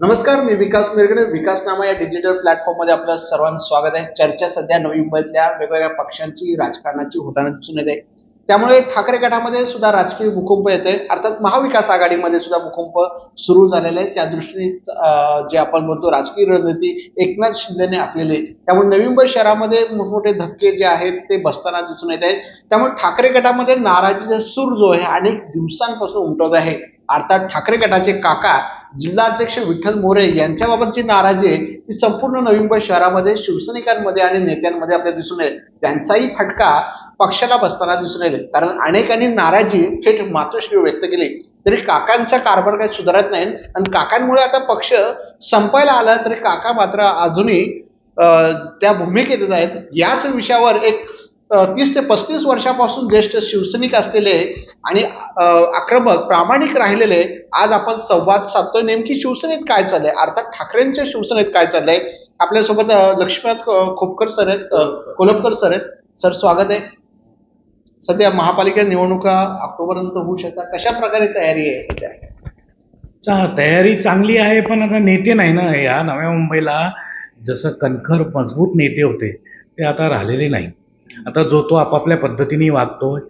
नमस्कार मी विकास मिरगणे विकास नामा या डिजिटल प्लॅटफॉर्ममध्ये आपलं सर्वांचं स्वागत आहे. चर्चा सध्या नवी मुंबईतल्या वेगवेगळ्या पक्षांची राजकारणाची होताना दिसून येते त्यामुळे ठाकरे गटामध्ये सुद्धा राजकीय भूकंप येते अर्थात महाविकास आघाडीमध्ये सुद्धा भूकंप सुरू झालेले आहे त्या दृष्टीने जे आपण बोलतो राजकीय रणनीती एकनाथ शिंदेने आखलेली आहे. त्यामुळे नवी मुंबई शहरामध्ये मोठमोठे धक्के जे आहेत ते बसताना दिसून येत आहेत. त्यामुळे ठाकरे गटामध्ये नाराजीचा सूर जो आहे अनेक दिवसांपासून उमटवत आहे. अर्थात ठाकरे गटाचे काका जिल्हाध्यक्ष विठ्ठल मोरे यांच्याबाबत जी नाराजी आहे ती संपूर्ण नवी मुंबई शहरामध्ये शिवसैनिकांमध्ये आणि नेत्यांमध्ये आपल्याला दिसून येईल. त्यांचाही फटका पक्षाला बसताना दिसून येईल. कारण अनेकांनी नाराजी थेट मातोश्री व्यक्त केली. तरी काकांचा कारभार काही सुधारत नाही आणि काकांमुळे आता पक्ष संपायला आला तरी काका मात्र अजूनही त्या भूमिकेत आहेत. याच विषयावर एक तीस ते पस्तीस वर्षापासून ज्येष्ठ शिवसैनिक असलेले आणि आक्रमक प्रामाणिक राहिलेले आज आपण संवाद साधतोय. नेमकी शिवसेनेत काय चाललंय? अर्थात ठाकरेंच्या शिवसेनेत काय चाललंय? आपल्यासोबत लक्ष्मीनाथ खोपकर सर आहेत कोलपकर सर आहेत. सर स्वागत आहे. सध्या महापालिका निवडणुका ऑक्टोबर नंतर होऊ शकतात. कशा प्रकारे तयारी आहे सध्या? चा तयारी चांगली आहे पण आता नेते नाही ना. या नव्या मुंबईला जसं कणखर मजबूत नेते होते ते आता राहिलेले नाही आता जो तो आपापल्या पद्धतीने वागतोय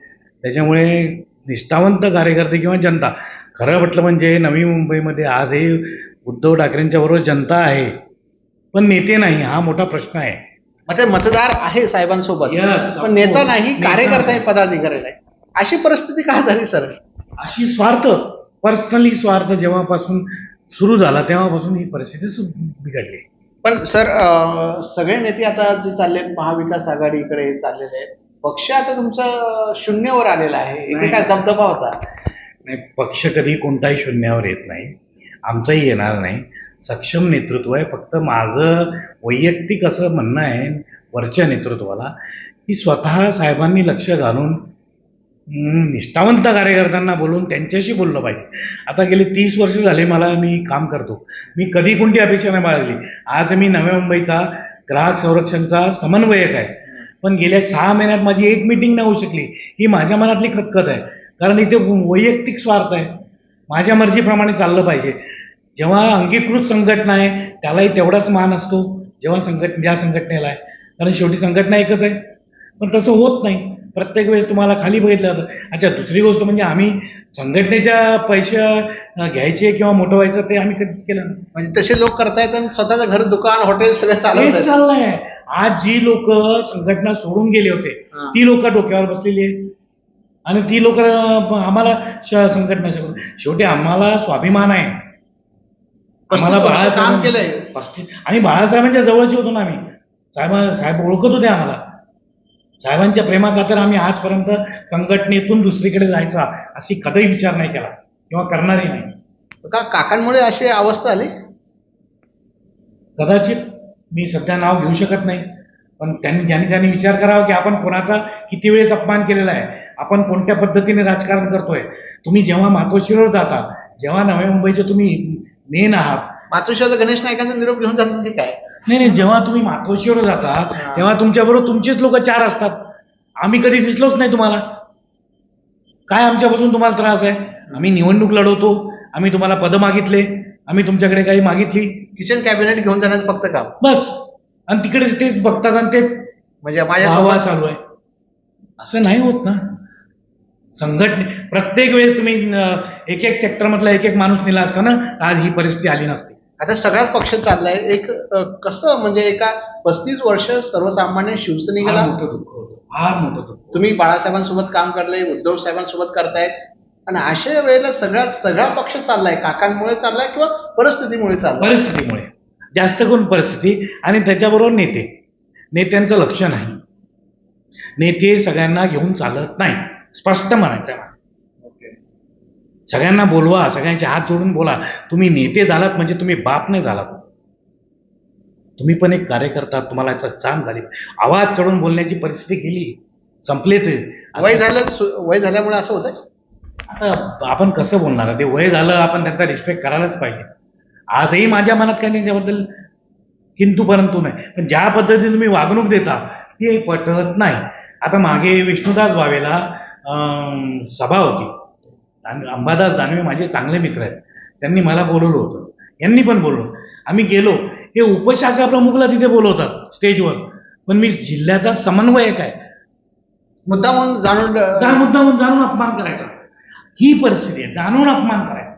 त्याच्यामुळे निष्ठावंत कार्यकर्ते किंवा जनता खरं म्हटलं म्हणजे नवी मुंबईमध्ये आजही उद्धव ठाकरेंच्या बरोबर जनता आहे पण नेते नाही हा मोठा प्रश्न आहे ते मतदार आहे साहेबांसोबत पण नेता of course. नाही नेता कार्यकर्ता आहे. पदाधिकारी नाही अशी परिस्थिती का झाली सर अशी स्वार्थ पर्सनली स्वार्थ जेव्हापासून सुरू झाला तेव्हापासून ही परिस्थिती बिघडली पण सर अं, सगळे नेते आता जे चालले महाविकास आघाडीकडे चाललेले आहेत पक्ष आता तुमचा शून्यावर आलेला आहे. एकेका नाही. दबदबा होता? नाही पक्ष कधी कोणताही शून्यावर येत नाही. आमचंही येणार नाही. सक्षम नेतृत्व आहे. फक्त माझं वैयक्तिक असं म्हणणं आहे वरच्या नेतृत्वाला की स्वतः साहेबांनी लक्ष घालून निष्ठावंत कार्यकर्त्यांना बोलून त्यांच्याशी बोललं पाहिजे. आता गेले तीस वर्ष झाले मला मी काम करतो. मी कधी कोणती अपेक्षा नाही बाळगली. आज मी नव्या मुंबईचा ग्राहक संरक्षणचा समन्वयक आहे. पण गेल्या सहा महिन्यात माझी एक मिटिंग नाही होऊ शकली. ही माझ्या मनातली खतखत आहे. कारण इथे वैयक्तिक स्वार्थ आहे. माझ्या मर्जीप्रमाणे चाललं पाहिजे. जेव्हा अंगीकृत संघटना आहे त्यालाही तेवढाच मान असतो. जेव्हा संघट ज्या संघटनेला आहे. कारण शेवटी संघटना एकच आहे. पण तसं होत नाही. प्रत्येक वेळेस तुम्हाला खाली बघितलं जातं. अच्छा दुसरी गोष्ट म्हणजे आम्ही संघटनेच्या पैसे घ्यायचे किंवा मोठं व्हायचं ते आम्ही कधीच केलं नाही. म्हणजे तसे लोक करतायत आणि स्वतःचं घर दुकान हॉटेल सगळं चालवतात चाललंय. आज जी लोक संघटना सोडून गेले होते. ती लोक डोक्यावर बसलेली आहेत. आणि ती लोक आम्हाला संघटना शेवटी आम्हाला स्वाभिमान आहे. वर्ष काम केलंय. आणि बाळासाहेबांच्या जवळचे होतो ना आम्ही. साहेब साहेब ओळखत होते आम्हाला. साहेबांच्या प्रेमाखातर आम्ही आजपर्यंत संघटनेतून दुसरीकडे जायचा अशी कधीही विचार नाही केला किंवा करणारही नाही. का काकांमुळे अशी अवस्था आली? कदाचित मी सध्या नाव घेऊ शकत नाही पण त्यांनी ज्यांनी त्यांनी विचार करावा की आपण कोणाचा किती वेळेस अपमान केलेला आहे आपण कोणत्या पद्धतीने राजकारण करतोय तुम्ही जेव्हा मातोश्रीवर जाता जेव्हा नव्या मुंबईचे तुम्ही मेन आहात. मातोश्रीचा गणेश नायकांचा निरोप घेऊन जातात की काय? नाही नाही जेव्हा तुम्ही मातोश्रीवर जाता. तेव्हा तुमच्याबरोबर तुमचेच लोक चार असतात. आम्ही कधी दिसलोच नाही तुम्हाला. काय आमच्यापासून तुम्हाला त्रास आहे? आम्ही निवडणूक लढवतो आम्ही तुम्हाला पदं मागितले आम्ही तुमच्याकडे काही मागितली. किचन कॅबिनेट घेऊन जाण्याचं फक्त काम. बस. आणि तिकडे तेच बघतात आणि तेच म्हणजे माझ्या सोबत- चालू आहे. असं नाही होत ना. संघटने प्रत्येक वेळेस तुम्ही एक एक सेक्टर मधला एक एक माणूस नेला असता ना आज ही परिस्थिती आली नसती. आता सगळ्याच पक्ष चाललाय. एक कसं म्हणजे एका पस्तीस वर्ष सर्वसामान्य शिवसैनिकाला फार मोठं दुःख तुम्ही बाळासाहेबांसोबत काम करलंय उद्धव साहेबांसोबत करतायत. आणि अशा वेळेला सगळ्या सगळा पक्ष चाललाय. काकांमुळे चाललाय किंवा परिस्थितीमुळे चाललाय? परिस्थितीमुळे. जास्त करून परिस्थिती आणि त्याच्याबरोबर नेते. नेत्यांचं लक्ष नाही. नेते सगळ्यांना घेऊन चालत नाही. स्पष्ट म्हणायचं. सगळ्यांना बोलवा सगळ्यांचे हात जोडून बोला. तुम्ही नेते झालात म्हणजे तुम्ही बाप नाही झालात. तुम्ही पण एक कार्यकर्ता तुम्हाला याचा जाण झाली. आवाज चढून बोलण्याची परिस्थिती गेली. संपले ते वय झालं वय झाल्यामुळे असं होतंय? आता आपण कसं बोलणार? ते वय झालं आपण त्यांचा रिस्पेक्ट करायलाच पाहिजे. आजही माझ्या मनात काही त्यांच्याबद्दल किंतु परंतु नाही. पण ज्या पद्धतीने तुम्ही वागणूक देता ते पटत नाही. आता मागे विष्णुदास भावेला सभा होती. अंबादास दानवे माझे चांगले मित्र आहेत. त्यांनी मला बोलवलं होतं. यांनी पण बोललो आम्ही गेलो. हे उपशाखा प्रमुखला तिथे बोलवतात स्टेजवर. पण मी जिल्ह्याचा समन्वयक आहे. मुद्दा म्हणून जाणून त्या मुद्दाहून जाणून अपमान करायचा. ही परिस्थिती आहे. जाणून अपमान करायचा.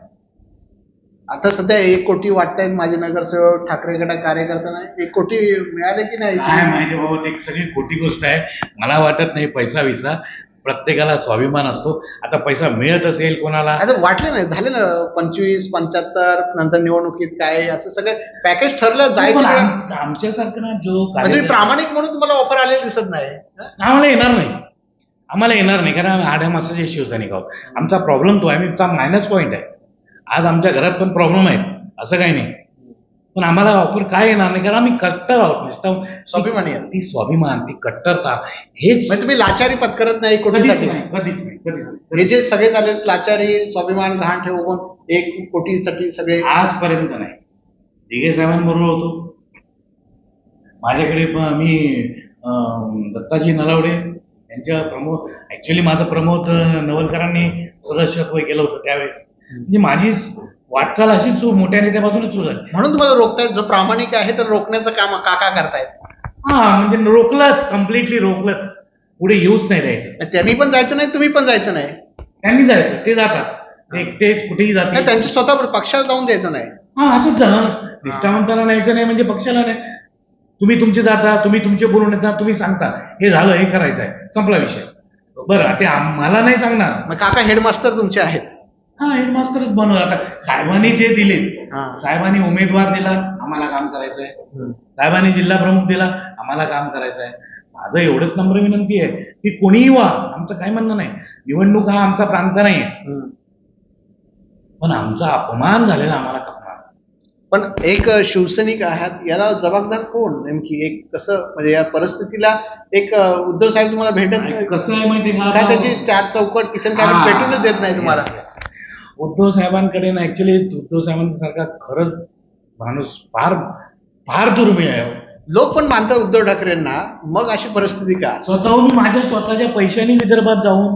आता सध्या एक कोटी वाटतायत माझे नगरसेवक ठाकरे गटात कार्यकर्त्यांना एक कोटी मिळाले की नाही? काय माहिती बाबा ती सगळी खोटी गोष्ट आहे. मला वाटत नाही पैसा विसा प्रत्येकाला स्वाभिमान असतो. आता पैसा मिळत असेल कोणाला? आता वाटले नाही झाले ना पंचवीस पंच्याहत्तर नंतर निवडणुकीत काय असं सगळं पॅकेज ठरलं जायचं पण वेळ- आम- आमच्यासारखं ना जो म्हणजे कार्यकर्ता- प्रामाणिक म्हणून तुम्हाला ऑफर आलेली दिसत नाही. आम्हाला येणार नाही. आम्हाला येणार नाही कारण आम्ही आड्या मासाचे शिवसैनिक आहोत आमचा प्रॉब्लेम तो आहे आमचा मायनस पॉईंट आहे. आज आमच्या घरात पण प्रॉब्लेम आहेत असं काही नाही. पण आम्हाला ऑफर काय येणार नाही कारण आम्ही कट्टर आहोत निष्ठावून स्वाभिमानी आहे. ती स्वाभिमान ती कट्टरता हेच म्हणजे तुम्ही लाचारी पत्करत नाही कधीच नाही कधीच नाही कधीच नाही. हे जे सगळे झाले लाचारी स्वाभिमान गहाण ठेवून एक कोटीसाठी सगळे आजपर्यंत नाही. दिघे साहेबांबरोबर होतो. माझ्याकडे पण मी अं, दत्ताजी नलावडे यांच्या प्रमोद ऍक्च्युली माझं प्रमोद अं, नवलकरांनी सदस्यत्व केलं होतं त्यावेळेस म्हणजे माझी वाटचाल अशीच मोठ्या नेत्यापासूनच सुरू झाली. म्हणून तुम्हाला रोखतायत जो प्रामाणिक आहे तर रोखण्याचं काम काका करतायत. हा म्हणजे रोखलंच कम्प्लिटली रोखलंच. पुढे येऊच नाही द्यायचं. त्यांनी पण जायचं नाही तुम्ही पण जायचं नाही. त्यांनी जायचं ते जातात. एकटे कुठेही जात नाही, नाही. त्यांच्या स्वतः पक्षाला जाऊन द्यायचं नाही. हा असंच झालं ना निष्ठावंतांना न्यायचं नाही म्हणजे पक्षाला नाही. तुम्ही तुमचे जाता तुम्ही तुमचे बोलून येता तुम्ही सांगता. हे झालं हे करायचं आहे संपला विषय. बरं ते आम्हाला नाही सांगणार. मग काका हेडमास्टर तुमचे आहेत. हा हेडमास्टरच बनव आता. साहेबांनी जे दिले हा. साहेबांनी उमेदवार दिला आम्हाला काम करायचं आहे साहेबांनी जिल्हा प्रमुख दिला आम्हाला काम करायचं आहे माझं एवढंच नम्र विनंती आहे की कोणीही व्हा आमचं काय म्हणणं नाही. निवडणूक हा आमचा प्रांत नाही पण आमचा अपमान झालेला आम्हाला कपणार पण एक शिवसैनिक आहात याला जबाबदार कोण? नेमकी एक कसं म्हणजे या परिस्थितीला एक अं, उद्धव साहेब तुम्हाला भेटत नाही कसं आहे माहिती का? काय त्याची चार चौकट किचन हा. कॅबिनेट भेटूनच देत नाही तुम्हाला? Yes, yes. उद्धव साहेबांकडे ना ऍक्च्युली उद्धव साहेबांसारखा खरंच माणूस फार फार दुर्मिळ आहे हो. लोक पण मानतात उद्धव ठाकरेंना मग अशी परिस्थिती का? स्वतःहून माझ्या स्वतःच्या पैशाने विदर्भात जाऊन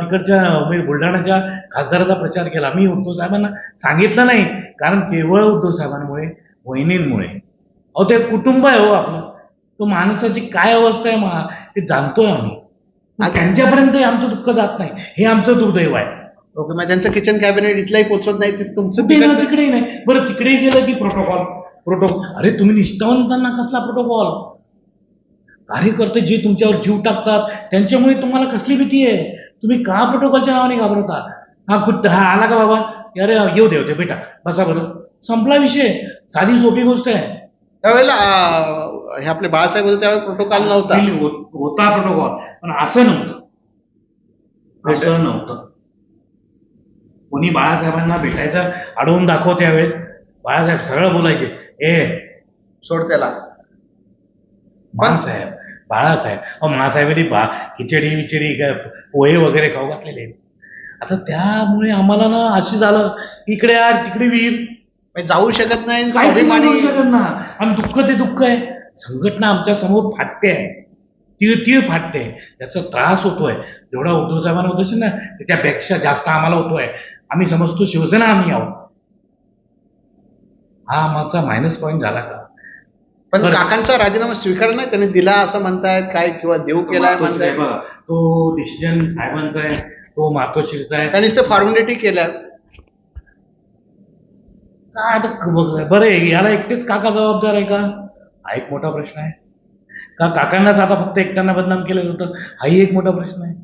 तिकडच्या म्हणजे बुलढाण्याच्या खासदाराचा प्रचार केला. मी उद्धव साहेबांना सांगितलं नाही कारण केवळ उद्धव साहेबांमुळे वहिनींमुळे. अहो ते कुटुंब आहे हो आपलं. तो माणसाची काय अवस्था आहे मा ते जाणतोय आम्ही. त्यांच्यापर्यंत आमचं दुःख जात नाही. हे आमचं दुर्दैव आहे. ओके मग त्यांचं किचन कॅबिनेट इथलंही पोचवत नाही ते तुमचं ते ना तिकडेही नाही. बरं तिकडेही गेलं की प्रोटोकॉल प्रोटोकॉल अरे तुम्ही निष्ठावंतांना कसला प्रोटोकॉल कार्यकर्ते जे तुमच्यावर जीव टाकतात त्यांच्यामुळे तुम्हाला कसली भीती आहे? तुम्ही का प्रोटोकॉलच्या नावाने घाबरता हा कुठ हा आला का बाबा? अरे येऊ दे येऊ दे बेटा बसा बरं. संपला विषय. साधी सोपी गोष्ट आहे. त्यावेळेला अं, हे आपले बाळासाहेब होते त्यावेळेस प्रोटोकॉल नव्हता. हो- होता प्रोटोकॉल पण असं नव्हतं. असं नव्हतं. कोणी बाळासाहेबांना भेटायचं अडवून दाखव त्यावेळेस बाळासाहेब सरळ बोलायचे. ए सोड त्याला. बाळासाहेब अहो मासाहेबांनी बा खिचडी विचडी पोहे वगैरे खाऊ घातलेले. आता त्यामुळे आम्हाला ना अशी झालं इकडे यार तिकडे वीर म्हणजे जाऊ शकत नाही ना. आणि दुःख ते दुःख आहे. संघटना आमच्यासमोर फाटते आहे. तीळ तीळ फाटते त्याचा त्रास होतोय. जेवढा उद्धव साहेबांना होत असेल ना त्यापेक्षा जास्त आम्हाला होतोय. आम्ही समजतो शिवसेना आम्ही आहोत. हा आमचा मायनस पॉईंट झाला का? पण. काकांचा राजीनामा स्वीकारला नाही? त्यांनी दिला असं म्हणतायत काय किंवा देऊ बघा, तो डिसिजन साहेबांचा आहे. तो मातोश्रीचा आहे. त्यांनी ते फॉर्मॅलिटी केल्या काय आता बरं आहे, याला एकटेच काका जबाबदार आहे का? हा एक मोठा प्रश्न आहे. का काकांनाच आता फक्त एकट्यांना बदनाम केलं होतं? हाही एक मोठा प्रश्न आहे.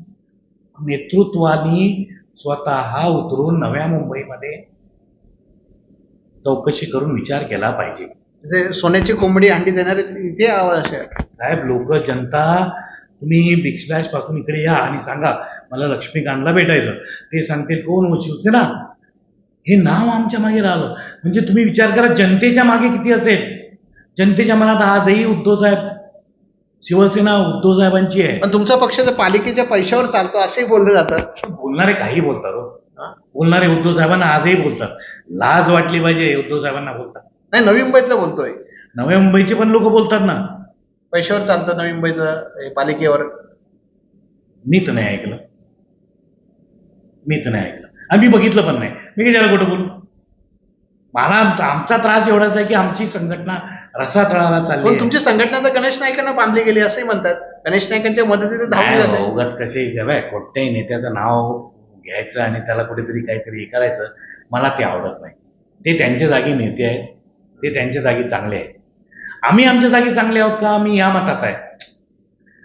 नेतृत्वानी स्वतः उतरून नव्या मुंबईमध्ये चौकशी करून विचार केला पाहिजे. जे सोन्याची कोंबडी अंडी देणारे इथे आवश्यक साहेब लोक जनता तुम्ही बिक्सबॅशपासून इकडे या आणि सांगा मला लक्ष्मीकांतला भेटायचं. ते सांगतील कोण हो शिवसेना हे नाव आमच्या मागे राहिलं. म्हणजे तुम्ही विचार करा जनतेच्या मागे किती असेल? जनतेच्या मनात आजही उद्धव साहेब शिवसेना उद्धव साहेबांची आहे. पण तुमचा पक्ष तर पालिकेच्या पैशावर चालतो असंही बोललं जातं. बोलणारे काही बोलतात हो. बोलणारे उद्धव साहेबांना आजही बोलतात. लाज वाटली पाहिजे उद्धव साहेबांना बोलतात. नाही नवी मुंबईतलं बोलतोय. नव्या मुंबईचे पण लोक बोलतात ना. पैशावर चालतं नवी मुंबईचं हे पालिकेवर. मी तर नाही ऐकलं. मी तर नाही ऐकलं. आणि मी बघितलं पण नाही. मी कशाला कुठं बोलू? मला आमचा आमचा त्रास एवढाच आहे की आमची संघटना रसातळाला चालली पण आहे. तुमची संघटना तर गणेश नाईकांना बांधली गेली असंही म्हणतात. गणेश नाईकांच्या मदतीने धावली नाही जाते. हो, उगाच कसे बघ कोणत्याही नेत्याचं नाव घ्यायचं आणि त्याला कुठेतरी काहीतरी हे करायचं मला ते आवडत नाही. ते त्यांच्या जागी नेते आहेत. ते त्यांच्या जागी चांगले आहेत. आम्ही आमच्या जागी चांगले आहोत का? आम्ही या मताचा आहे.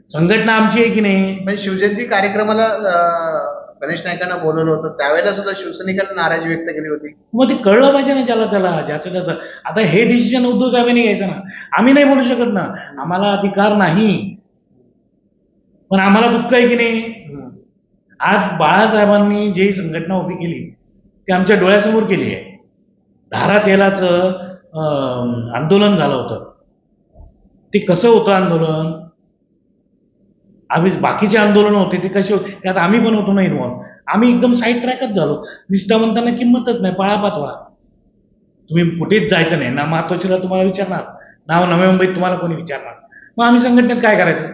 संघटना आमची आहे की नाही? म्हणजे शिवजयंती कार्यक्रमाला अं, गणेश नाईकांना बोलवलं होतं. त्यावेळेला सुद्धा शिवसैनिकांनी नाराजी व्यक्त केली होती. मग ते कळलं पाहिजे ना ज्याला त्याला ज्याचं त्याचं. आता हे डिसिजन उद्धव साहेबांनी घ्यायचं ना. आम्ही नाही बोलू शकत ना. आम्हाला अधिकार नाही. पण आम्हाला दुःख आहे की नाही? आज बाळासाहेबांनी जी संघटना उभी केली ती आमच्या डोळ्यासमोर केली आहे. धारा तेलाचं आंदोलन झालं होतं. ते कसं होतं आंदोलन? आम्ही बाकीचे आंदोलन होते ते कसे होते त्यात आम्ही पण होतो ना इन्व्हॉल्व आम्ही एकदम साईड ट्रॅकच झालो. निष्ठावंतांना किंमतच नाही पळा पाचवा तुम्ही कुठेच जायचं नाही. ना महत्वाचीला तुम्हाला विचारणार ना नव्या मुंबईत तुम्हाला कोणी विचारणार. मग आम्ही संघटनेत काय करायचं?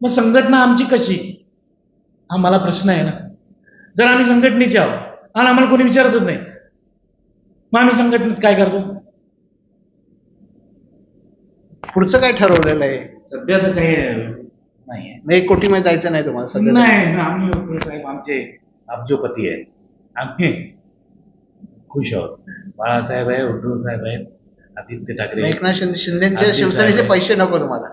मग संघटना आमची कशी? हा मला प्रश्न आहे ना. जर आम्ही संघटनेचे आहोत आणि आम्हाला कोणी विचारतच नाही मग आम्ही संघटनेत काय करतो? पुढचं काय ठरवलेलं आहे? सध्या तर काही नाही मग एक कोटीमध्ये जायचं नाही तुम्हाला सध्या नाही आम्ही साहेब आमचे अब्जोपती आहेत आम्ही खुश आहोत. बाळासाहेब आहे उद्धव साहेब आहेत आदित्य ठाकरे एकनाथ शिंदे शिंदेच्या अगदी शिवसेनेचे साहेब. पैसे नको तुम्हाला.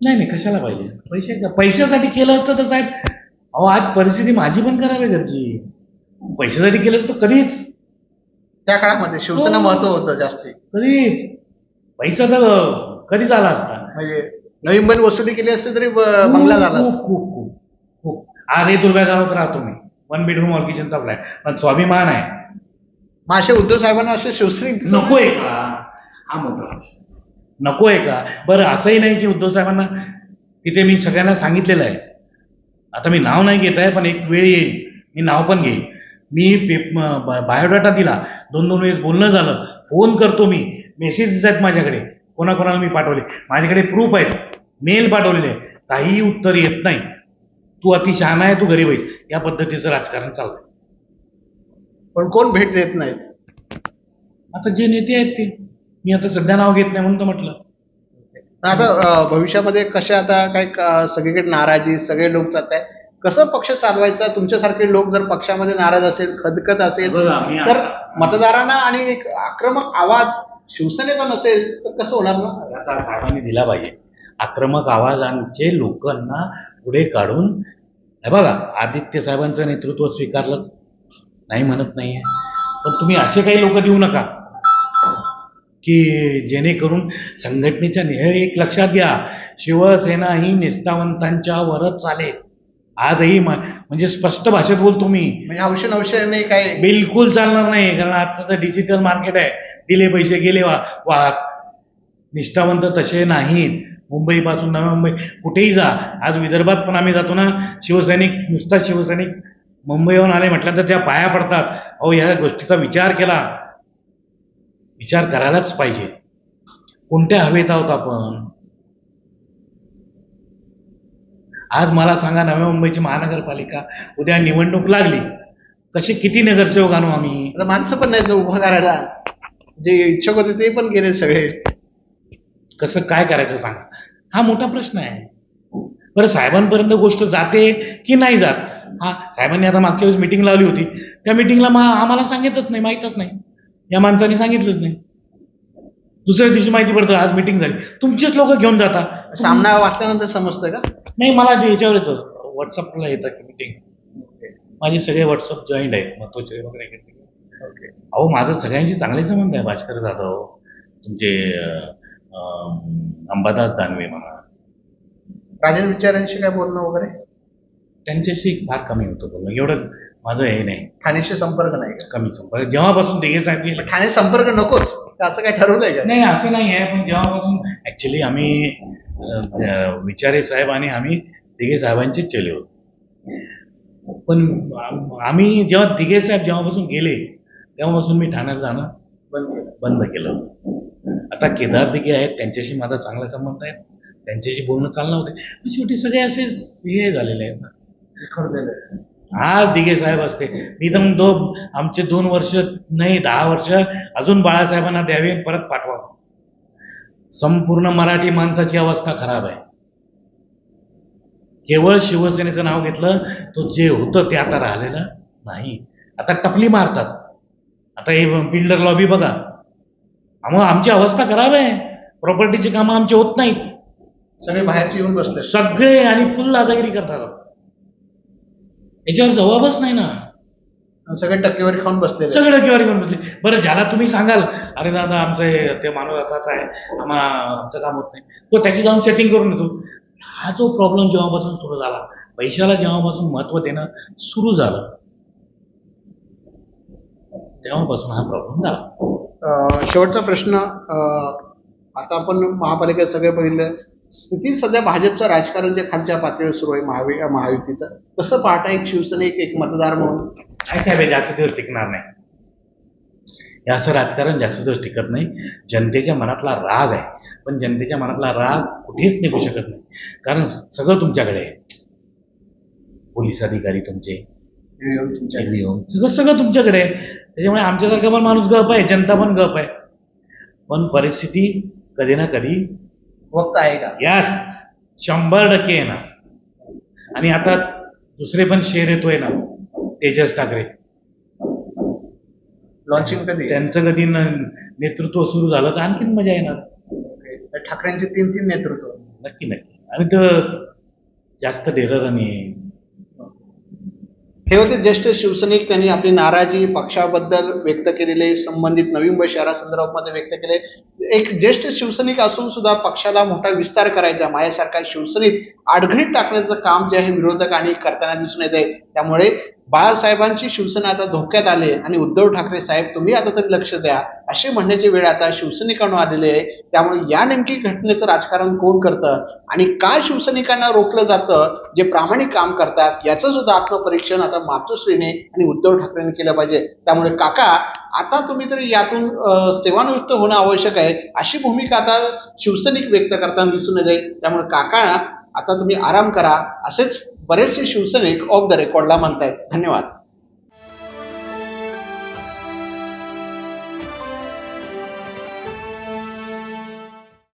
नाही नाही कशाला पाहिजे? पैसे पैशासाठी केलं असतं तर साहेब अहो आज परिस्थिती माझी पण आहे घरची. पैशासाठी केलं असतं कधीच. त्या काळामध्ये शिवसेना हो. महत्त्व होतं जास्ती. कधीच. पैसा तर कधीच आला असता? म्हणजे नवी मुंबईत वसुली केली असती तरी ब- बंगला झाला खूप असता. खूप खूप खूप. आज हे दुर्व्या गावात राहतो मी वन बेडरूम ऑल किचनचा फ्लॅट पण स्वाभिमान आहे. मग असे उद्धव साहेबांना असे शिवसैनिक दिसत नाही? नकोय का? हा मोठा प्रश्न. नकोय का? बरं असंही नाही की उद्धव साहेबांना तिथे मी सगळ्यांना सांगितलेलं आहे. आता मी नाव नाही घेत आहे पण एक वेळ येईल. मी नाव पण घेईल. मी पेप बायोडाटा दिला. दोन दोन वेळेस बोलणं झालं. फोन करतो मी. मेसेजेस आहेत माझ्याकडे. कोणाकोणाला मी पाठवले. माझ्याकडे प्रूफ आहेत. मेल पाठवलेले आहे काहीही उत्तर येत नाही. तू अति शहाणा आहे तू गरीब आहेस या पद्धतीचं राजकारण चाललंय. पण कोण भेट देत नाहीत? आता जे नेते आहेत ते. मी आता सध्या नाव घेत नाही म्हणून तर म्हटलं. आता भविष्यामध्ये कशा आता काय क- सगळीकडे नाराजी सगळे लोक जात आहे कसं पक्ष चालवायचा? तुमच्यासारखे लोक जर पक्षामध्ये नाराज असेल खदखत असेल तर मतदारांना आणि एक आक्रमक आवाज शिवसेनेचा नसेल तर कसं होणार ना? आता साहेबांनी दिला पाहिजे. आक्रमक आवाजांचे लोकांना पुढे काढून हे बघा आदित्य साहेबांचं नेतृत्व स्वीकारलं. नाही म्हणत नाहीये. पण तुम्ही असे काही लोक देऊ नका. की जेणेकरून संघटनेच्या हे एक लक्षात घ्या. शिवसेना ही निष्ठावंतांच्या वरच चालेल. आजही म- म्हणजे स्पष्ट भाषेत बोलतो मी. म्हणजे हौशे नवशेने काय बिलकुल चालणार नाही. कारण आता तर डिजिटल मार्केट आहे. दिले पैसे गेले वा वाहत. निष्ठावंत तसे नाहीत. मुंबईपासून नवी मुंबई. कुठेही जा. आज विदर्भात पण आम्ही जातो ना. शिवसैनिक नुसता शिवसैनिक मुंबईहून आले म्हटल्यानंतर त्या पाया पडतात. अहो या गोष्टीचा विचार केला. विचार करायलाच पाहिजे. कोणत्या हवेत आहोत आपण? आज मला सांगा नव्या मुंबईची महानगरपालिका उद्या निवडणूक लागली. कसे किती नगरसेवक आणू आम्ही? आता माणसं पण नाहीत ना उभं करायला. जे इच्छुक होते ते पण गेले सगळे. कसं काय करायचं सांगा. हा मोठा प्रश्न आहे. बरं साहेबांपर्यंत गोष्ट जाते की नाही जात? हा साहेबांनी आता मागच्या वेळेस मिटिंग लावली होती. त्या मिटिंगला मा आम्हाला सांगितलंच नाही माहीतच नाही. या माणसाने सांगितलंच नाही. दुसऱ्या दिवशी माहिती पडतं आज मिटिंग झाली. तुमचेच लोक घेऊन जाता. सामना वाचल्यानंतर समजतं का? नाही मला ते याच्यावर येतं. व्हॉट्सअपला येतं की मिटिंग माझे सगळे व्हॉट्सअप जॉईंट आहेत महत्त्वाचे वगैरे ओके अहो माझं सगळ्यांशी चांगले संबंध आहे भास्कर जाधव तुमचे अंबादास दानवे म्हणा. राजन विचारांशी काय बोलणं वगैरे? त्यांच्याशी फार कमी होतं बोलणं. एवढं माझं हे नाही. ठाण्याशी संपर्क नाही का? कमी संपर्क. जेव्हापासून दिघे साहेब गेले ठाणे संपर्क नकोच. का असं काय ठरवलंय का? नाही असं नाही आहे पण जेव्हापासून ऍक्च्युली आम्ही अं, अं, विचारे साहेब आणि आम्ही दिघे साहेबांचेच चेले होतो. पण आम- आम्ही जेव्हा दिघे साहेब जेव्हापासून गेले तेव्हापासून मी ठाण्यात जाणं बंद केलं. बंद केलं. आता केदार दिघे आहेत त्यांच्याशी माझा चांगला संबंध आहे. त्यांच्याशी बोलणं चाललं होते. पण शेवटी सगळे असे हे झालेले आहेत ना. आज दिघे साहेब असते. मी तर म्हणतो आमचे दोन वर्ष नाही दहा वर्ष अजून बाळासाहेबांना द्यावे परत पाठवा. संपूर्ण मराठी माणसाची अवस्था खराब आहे. केवळ शिवसेनेचं नाव घेतलं तो जे होतं ते आता राहिलेलं नाही. आता टपली मारतात. आता हे बिल्डर लॉबी बघा. मग आमची अवस्था खराब आहे. प्रॉपर्टीची कामं आमची होत नाहीत. सगळे बाहेरचे येऊन बसले. सगळे आणि फुल दादागिरी करतात. याच्यावर जबाबच नाही ना. सगळे टक्केवारी खाऊन बसलेले. सगळं टक्केवारी करून बसले. बरं ज्याला तुम्ही सांगाल अरे दादा आमचं ते माणूस असाच आहे. आम्हा आमचं काम होत नाही. तो त्याची जाऊन सेटिंग करून येतो हा जो प्रॉब्लेम जेव्हापासून सुरू झाला पैशाला जेव्हापासून महत्त्व देणं सुरू झालं तेव्हापासून हा प्रॉब्लेम झाला. शेवटचा प्रश्न आता आपण महापालिकेत सगळे बघितलं स्थिती सध्या भाजपचं राजकारण जे खालच्या पातळीवर सुरू आहे महावि महायुतीचं कसं पाहता एक शिवसैनिक एक मतदार म्हणून? काय साहेब हे जास्त दिवस टिकणार नाही. हे असं राजकारण जास्त दिवस टिकत नाही. जनतेच्या मनातला राग आहे. पण जनतेच्या मनातला राग कुठेच निघू शकत नाही. कारण सगळं तुमच्याकडे आहे. पोलीस अधिकारी तुमचे सगळं सगळं तुमच्याकडे आहे. त्याच्यामुळे आमच्यासारखा पण माणूस गप आहे जनता पण गप आहे. पण परिस्थिती कधी ना कधी वक्त आहे का? यास शंभर टक्के येणार. आणि आता दुसरे पण शेअर येतोय ना तेजस ठाकरे. लॉन्चिंग कधी? आहे? त्यांचं कधी न- नेतृत्व सुरू झालं तर आणखीन मजा येणार. ठाकरेंचे तीन तीन नेतृत्व. नक्की नक्की. आणि तर जास्त ढेरर आणि हे होते ज्येष्ठ शिवसैनिक. त्यांनी आपली नाराजी पक्षाबद्दल व्यक्त केलेले संबंधित नवी मुंबई शहरासंदर्भामध्ये व्यक्त केले. एक ज्येष्ठ शिवसैनिक असून सुद्धा पक्षाला मोठा विस्तार करायचा माझ्यासारखा शिवसैनिक आडघडीत टाकण्याचं काम जे आहे विरोधकांनी करताना दिसून येत आहे त्यामुळे बाळासाहेबांची शिवसेना आता धोक्यात आले आणि उद्धव ठाकरे साहेब तुम्ही आता तरी लक्ष द्या. असे म्हणण्याची वेळ आता शिवसैनिकांना आलेली आहे. त्यामुळे या नेमकी घटनेचं राजकारण कोण करतं आणि का शिवसैनिकांना रोखलं जातं जे प्रामाणिक काम करतात याचं सुद्धा आत्मपरीक्षण आता मातोश्रीने आणि उद्धव ठाकरेंनी केलं पाहिजे. त्यामुळे काका आता तुम्ही तरी यातून सेवानिवृत्त होणं आवश्यक आहे अशी भूमिका आता शिवसैनिक व्यक्त करताना दिसून येते. त्यामुळे काका आता तुम्ही आराम करा. असेच बरेचसे शिवसैनिक ऑफ द रेकॉर्डला म्हणतायत. धन्यवाद.